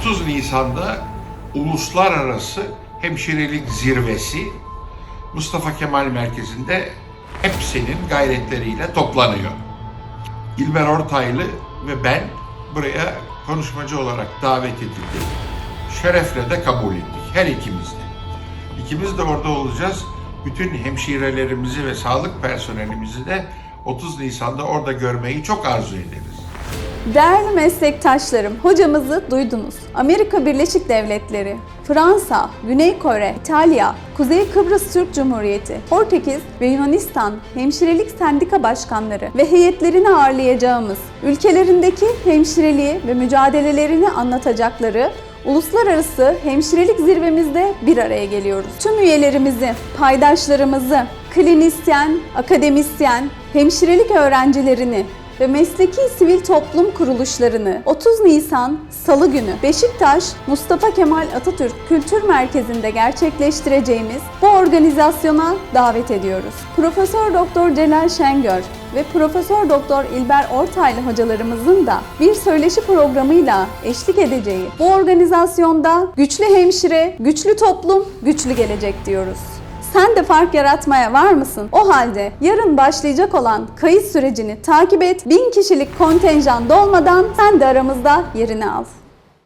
30 Nisan'da Uluslararası Hemşirelik Zirvesi Mustafa Kemal Merkezi'nde hepsinin gayretleriyle toplanıyor. İlber Ortaylı ve ben buraya konuşmacı olarak davet edildik. Şerefle de kabul ettik. Her ikimiz de. İkimiz de orada olacağız. Bütün hemşirelerimizi ve sağlık personelimizi de 30 Nisan'da orada görmeyi çok arzu ederiz. Değerli meslektaşlarım, hocamızı duydunuz. Amerika Birleşik Devletleri, Fransa, Güney Kore, İtalya, Kuzey Kıbrıs Türk Cumhuriyeti, Portekiz ve Yunanistan hemşirelik sendika başkanları ve heyetlerini ağırlayacağımız ülkelerindeki hemşireliği ve mücadelelerini anlatacakları Uluslararası Hemşirelik Zirvemizde bir araya geliyoruz. Tüm üyelerimizi, paydaşlarımızı, klinisyen, akademisyen, hemşirelik öğrencilerini ve mesleki sivil toplum kuruluşlarını 30 Nisan Salı günü Beşiktaş Mustafa Kemal Atatürk Kültür Merkezi'nde gerçekleştireceğimiz bu organizasyona davet ediyoruz. Profesör Doktor Celal Şengör ve Profesör Doktor İlber Ortaylı hocalarımızın da bir söyleşi programıyla eşlik edeceği bu organizasyonda güçlü hemşire, güçlü toplum, güçlü gelecek diyoruz. Sen de fark yaratmaya var mısın? O halde yarın başlayacak olan kayıt sürecini takip et. Bin kişilik kontenjan dolmadan sen de aramızda yerini al.